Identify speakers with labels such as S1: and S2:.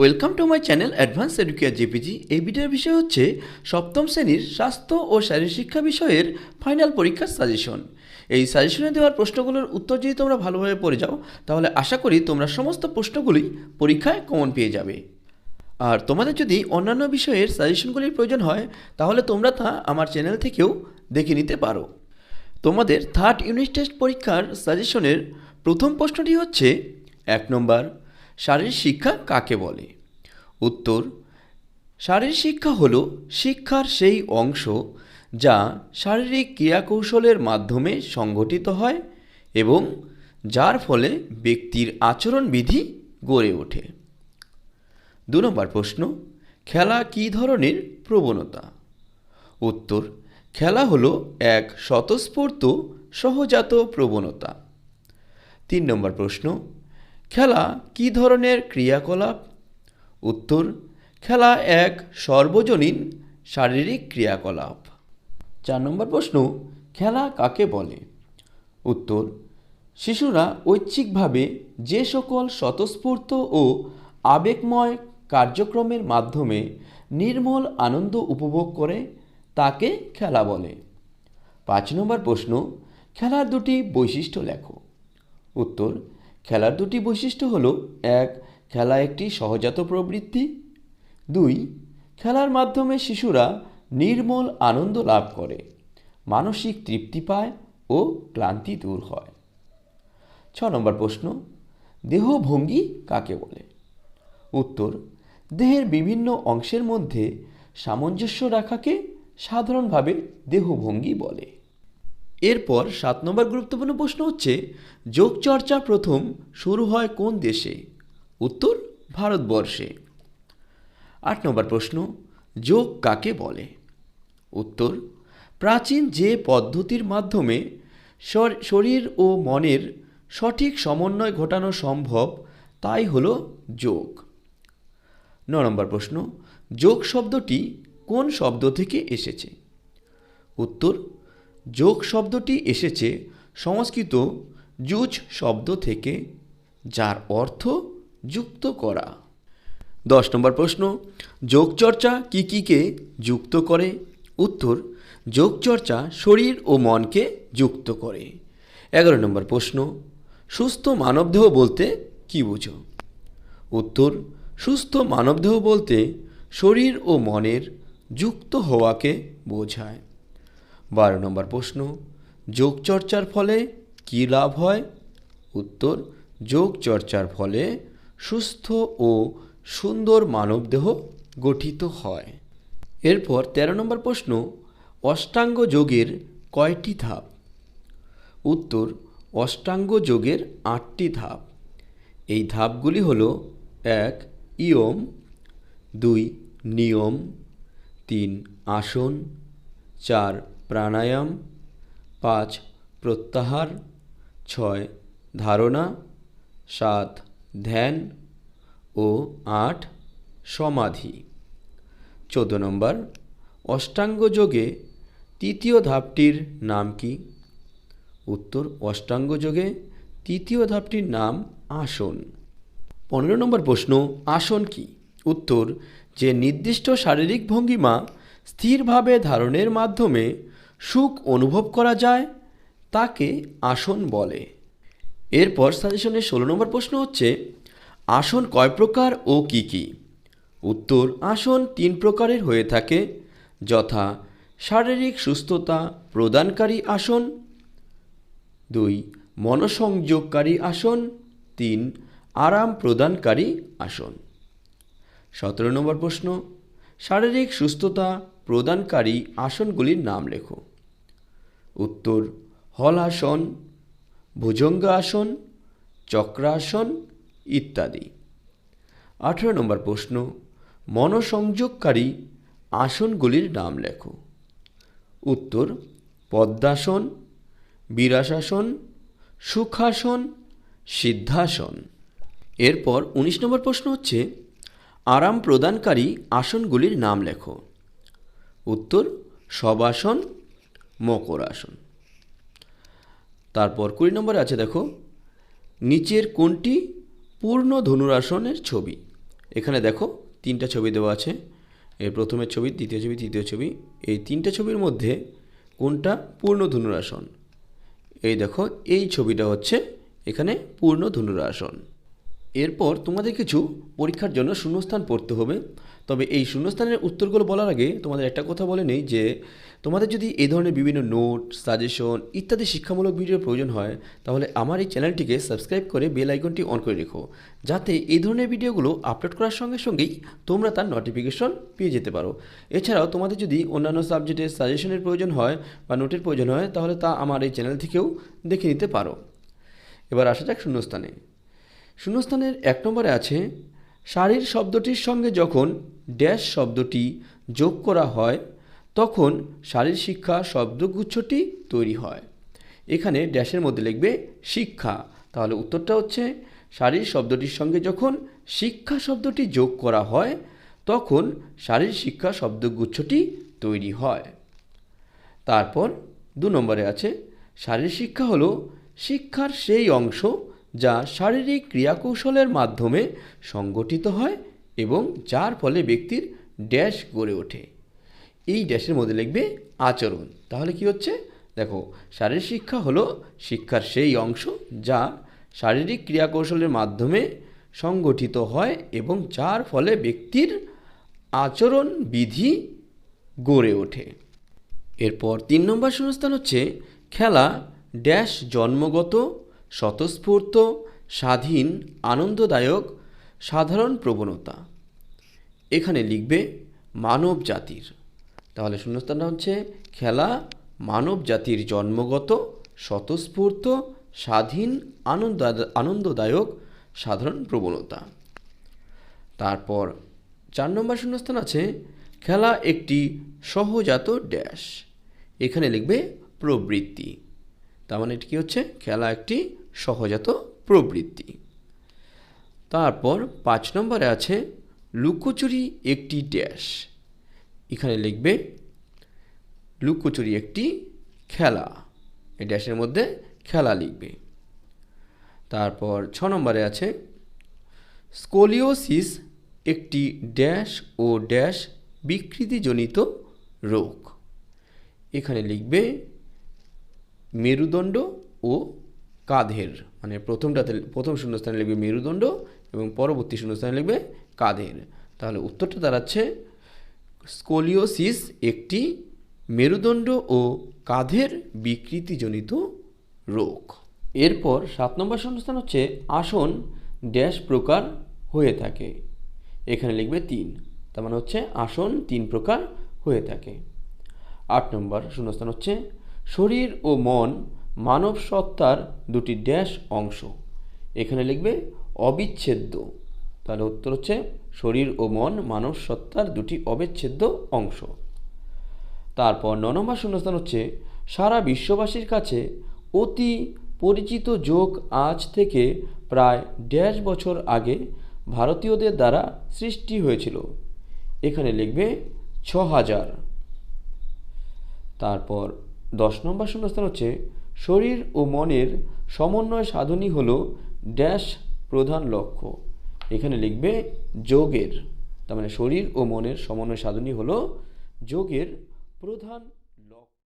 S1: Welcome to my channel Advance Educare JPG এই ভিডিওর বিষয় হচ্ছে সপ্তম শ্রেণির স্বাস্থ্য ও শারীর শিক্ষা বিষয়ের ফাইনাল পরীক্ষার সাজেশন এই সাজেশনে দেওয়ার প্রশ্নগুলোর উত্তর যদি তোমরা ভালোভাবে পড়ে যাও, তাহলে আশা করি তোমরা সমস্ত প্রশ্নগুলি পরীক্ষায় কমন পেয়ে যাবে। আর তোমাদের যদি অন্যান্য বিষয়ের সাজেশনগুলির প্রয়োজন হয়, তাহলে তোমরা তা আমার চ্যানেল থেকেও দেখে নিতে পারো। তোমাদের থার্ড ইউনিট টেস্ট পরীক্ষার সাজেশনের প্রথম প্রশ্নটি হচ্ছে, এক নম্বর শারীর শিক্ষা কাকে বলে? উত্তর শারীর শিক্ষা হল শিক্ষার সেই অংশ যা শারীরিক ক্রিয়াকৌশলের মাধ্যমে সংগঠিত হয় এবং যার ফলে ব্যক্তির আচরণবিধি গড়ে ওঠে। দু নম্বর প্রশ্ন, খেলা কী ধরনের প্রবণতা? উত্তর, খেলা হলো এক স্বতঃস্ফূর্ত, সহজাত প্রবণতা। তিন নম্বর প্রশ্ন খেলা কী ধরনের ক্রিয়াকলাপ? উত্তর, খেলা এক সর্বজনীন শারীরিক ক্রিয়াকলাপ। চার নম্বর প্রশ্ন, খেলা কাকে বলে? উত্তর, শিশুরা ঐচ্ছিকভাবে যে সকল স্বতঃস্ফূর্ত ও আবেগময় কার্যক্রমের মাধ্যমে নির্মল আনন্দ উপভোগ করে, তাকে খেলা বলে। পাঁচ নম্বর প্রশ্ন, খেলার দুটি বৈশিষ্ট্য লেখো। উত্তর খেলার দুটি বৈশিষ্ট্য হলো, এক, খেলা একটি সহজাত প্রবৃত্তি, দুই, খেলার মাধ্যমে শিশুরা নির্মল আনন্দ লাভ করে, মানসিক তৃপ্তি পায় ও ক্লান্তি দূর হয়। ছ নম্বর প্রশ্ন দেহভঙ্গি কাকে বলে? উত্তর, দেহের বিভিন্ন অংশের মধ্যে সামঞ্জস্য রাখাকে সাধারণভাবে দেহভঙ্গি বলে। এরপর সাত নম্বর গুরুত্বপূর্ণ প্রশ্ন হচ্ছে যোগচর্চা প্রথম শুরু হয় কোন দেশে? উত্তর, ভারতবর্ষে। আট নম্বর প্রশ্ন, যোগ কাকে বলে? উত্তর, প্রাচীন যে পদ্ধতির মাধ্যমে শরীর ও মনের সঠিক সমন্বয় ঘটানো সম্ভব, তাই হল যোগ। ন নম্বর প্রশ্ন, যোগ শব্দটি কোন শব্দ থেকে এসেছে? উত্তর যোগ শব্দটি এসেছে সংস্কৃত যুজ শব্দ থেকে, যার অর্থ যুক্ত করা। দশ নম্বর প্রশ্ন, যোগচর্চা কী কীকে যুক্ত করে? উত্তর, যোগচর্চা শরীর ও মনকে যুক্ত করে। এগারো নম্বর প্রশ্ন, সুস্থ মানবদেহ বলতে কী বুঝো? উত্তর, সুস্থ মানবদেহ বলতে শরীর ও মনের যুক্ত হওয়াকে বোঝায়। বারো নম্বর প্রশ্ন যোগচর্চার ফলে কী লাভ হয়? উত্তর যোগচর্চার ফলে সুস্থ ও সুন্দর মানবদেহ গঠিত হয়। এরপর তেরো নম্বর প্রশ্ন, অষ্টাঙ্গ যোগের কয়টি ধাপ? উত্তর, অষ্টাঙ্গ যোগের আটটি ধাপ। এই ধাপগুলি হল এক, ইয়ম, দুই, নিয়ম, তিন, আসন, চার প্রাণায়াম, পাঁচ, প্রত্যাহার, ছয়, ধারণা, সাত, ধ্যান ও আট, সমাধি। চোদ্দ নম্বর, অষ্টাঙ্গ যোগে তৃতীয় ধাপটির নাম কি? উত্তর, অষ্টাঙ্গ যোগে তৃতীয় ধাপটির নাম আসন। পনেরো নম্বর প্রশ্ন, আসন কি? উত্তর, যে নির্দিষ্ট শারীরিক ভঙ্গিমা স্থিরভাবে ধারণের মাধ্যমে সুখ অনুভব করা যায়, তাকে আসন বলে। এরপর সাজেশনের ষোলো নম্বর প্রশ্ন হচ্ছে, আসন কয় প্রকার ও কি কি? উত্তর, আসন তিন প্রকারের হয়ে থাকে, যথা শারীরিক সুস্থতা প্রদানকারী আসন, দুই মনসংযোগকারী আসন, তিন আরাম প্রদানকারী আসন। সতেরো নম্বর প্রশ্ন, শারীরিক সুস্থতা প্রদানকারী আসনগুলির নাম লেখো। উত্তর হল হলাসন, ভুজঙ্গাসন, চক্রাসন ইত্যাদি। আঠেরো নম্বর প্রশ্ন, মনসংযোগকারী আসনগুলির নাম লেখো। উত্তর, পদ্মাসন বীরাসাসন সুখাসন, সিদ্ধাসন। এরপর উনিশ নম্বর প্রশ্ন হচ্ছে, আরাম প্রদানকারী আসনগুলির নাম লেখো। উত্তর শবাসন মকরাসন তারপর কুড়ি নম্বরে আছে দেখো, নিচের কোনটি পূর্ণ ধনুরাসনের ছবি? এখানে দেখো, তিনটা ছবি দেওয়া আছে। এর প্রথমের ছবি, দ্বিতীয় ছবি, তৃতীয় ছবি। এই তিনটে ছবির মধ্যে কোনটা পূর্ণ ধনুরাসন? এই দেখো, এই ছবিটা হচ্ছে এখানে পূর্ণ ধনুরাসন। এরপর তোমাদের কিছু পরীক্ষার জন্য শূন্যস্থান পড়তে হবে। তবে এই শূন্যস্থানের উত্তরগুলো বলার আগে তোমাদের একটা কথা বলে নেই যে, তোমাদের যদি এই ধরনের বিভিন্ন নোট সাজেশন ইত্যাদি শিক্ষামূলক ভিডিওর প্রয়োজন হয়, তাহলে আমার এই চ্যানেলটিকে সাবস্ক্রাইব করে বেল আইকনটি অন করে রেখো। যাতে এই ধরনের ভিডিওগুলো আপলোড করার সঙ্গে সঙ্গেই তোমরা তার নোটিফিকেশন পেয়ে যেতে পারো। এছাড়াও তোমাদের যদি অন্যান্য সাবজেক্টের সাজেশনের প্রয়োজন হয় বা নোটের প্রয়োজন হয়, তাহলে তা আমার এই চ্যানেল থেকেও দেখে নিতে পারো। এবার আসা যাক শূন্যস্থানে। শূন্যস্থানের এক নম্বরে আছে শাড়ির শব্দটির সঙ্গে যখন ড্যাশ শব্দটি যোগ করা হয়, তখন শারীর শিক্ষা শব্দগুচ্ছটি তৈরি হয়। এখানে ড্যাশের মধ্যে লিখবে শিক্ষা। তাহলে উত্তরটা হচ্ছে শারীর শব্দটির সঙ্গে যখন শিক্ষা শব্দটি যোগ করা হয়, তখন শারীর শিক্ষা শব্দগুচ্ছটি তৈরি হয়। তারপর দু নম্বরে আছে শারীর শিক্ষা হলো শিক্ষার সেই অংশ যা শারীরিক ক্রিয়াকৌশলের মাধ্যমে সংগঠিত হয় এবং যার ফলে ব্যক্তির ড্যাশ গড়ে ওঠে। এই ড্যাশের মধ্যে লিখবে আচরণ। তাহলে কি হচ্ছে? দেখো, শারীরিক শিক্ষা হলো শিক্ষার সেই অংশ যা শারীরিক ক্রিয়াকৌশলের মাধ্যমে সংগঠিত হয় এবং যার ফলে ব্যক্তির আচরণ বিধি গড়ে ওঠে। এরপর তিন নম্বর শূন্যস্থান হচ্ছে খেলা, ড্যাশ জন্মগত স্বতঃস্ফূর্ত, স্বাধীন, আনন্দদায়ক, সাধারণ প্রবণতা। এখানে লিখবে মানব জাতির। তাহলে শূন্যস্থানটা হচ্ছে খেলা, মানব জাতির জন্মগত, স্বতঃস্ফূর্ত, স্বাধীন, আনন্দ, আনন্দদায়ক, সাধারণ প্রবণতা। তারপর চার নম্বর শূন্যস্থান আছে, খেলা একটি সহজাত ড্যাশ। এখানে লিখবে প্রবৃত্তি। তার মানে এটি কী হচ্ছে? খেলা একটি সহজাত প্রবৃত্তি। তারপর পাঁচ নম্বরে আছে লুকোচুরি একটি ড্যাশ। এখানে লিখবে, লুকোচুরি একটি খেলা। এই ড্যাশের মধ্যে খেলা লিখবে। তারপর ছ নম্বরে আছে, স্কোলিওসিস একটি ড্যাশ ও ড্যাশ বিকৃতিজনিত রোগ। এখানে লিখবে, মেরুদণ্ড ও কাঁধের মানে প্রথমটাতে প্রথম শূন্যস্থানে লিখবে মেরুদণ্ড এবং পরবর্তী শূন্যস্থানে লিখবে কাঁধের। তাহলে উত্তরটা দাঁড়াচ্ছে, স্কোলিওসিস একটি মেরুদণ্ড ও কাঁধের বিকৃতিজনিত রোগ। এরপর সাত নম্বর শূন্যস্থান হচ্ছে আসন ড্যাশ প্রকার হয়ে থাকে। এখানে লিখবে তিন, তার মানে হচ্ছে আসন তিন প্রকার হয়ে থাকে। আট নম্বর শূন্যস্থান হচ্ছে শরীর ও মন মানব সত্তার দুটি ড্যাশ অংশ। এখানে লিখবে অবিচ্ছেদ্য। তাহলে উত্তর হচ্ছে শরীর ও মন মানব সত্তার দুটি অবিচ্ছেদ্য অংশ। তারপর ন নম্বর শূন্যস্থান হচ্ছে, সারা বিশ্ববাসীর কাছে অতি পরিচিত যোগ আজ থেকে প্রায় ড্যাশ বছর আগে ভারতীয়দের দ্বারা সৃষ্টি হয়েছিল। এখানে লিখবে ছ হাজার তারপর দশ নম্বর শূন্যস্থান হচ্ছে শরীর ও মনের সমন্বয় সাধনই হলো ড্যাশ প্রধান লক্ষ্য। এখানে লিখবে যোগের। তার মানে শরীর ও মনের সমন্বয় সাধনই হলো যোগের প্রধান